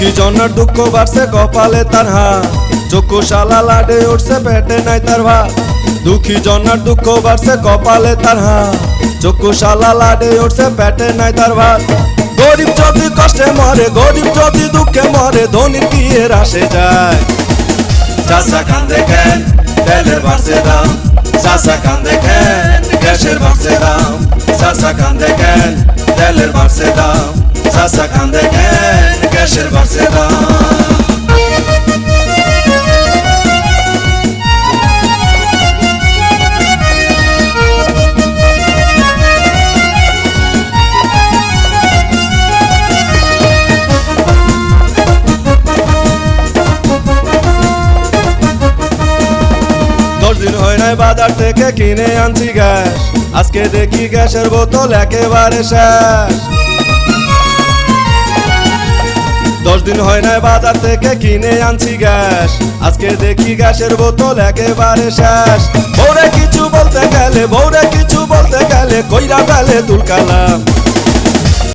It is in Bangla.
দুঃখী জনের দুঃখ বাড়ছে কপালে তার হাত। চক্ষু শালা লাডে উঠছে, পেটে নাই তার ভাত। দুঃখী জনের দুঃখ বাড়ছে কপালে তার হাত। চক্ষু শালা লাডে উঠছে, পেটে নাই তার ভাত। গরিব যদি কষ্টে মরে, গরিব যদি দুঃখে মরে ধনী কি এর আসে যায়? চাষা কান্দে কেন তেলের বাড়ছে দাম। চাষা কান্দে কেন গ্যাসের বাড়ছে দাম। চাষা কান্দে কেন তেলের বাড়ছে দাম। দিন হয় নাই বাজার থেকে কিনে আনছি গ্যাস। আজকে দেখি গ্যাসের বোতল একেবারে শেষ। দশ দিন হয় নাই বাজার থেকে কিনে আনছি গ্যাস। আজকে দেখি গ্যাসের বোতল একেবারে শেষ। বৌরে কিছু বলতে গেলে বৌরে কিছু বলতে গেলে, কইরা ফেলে তুলকালাম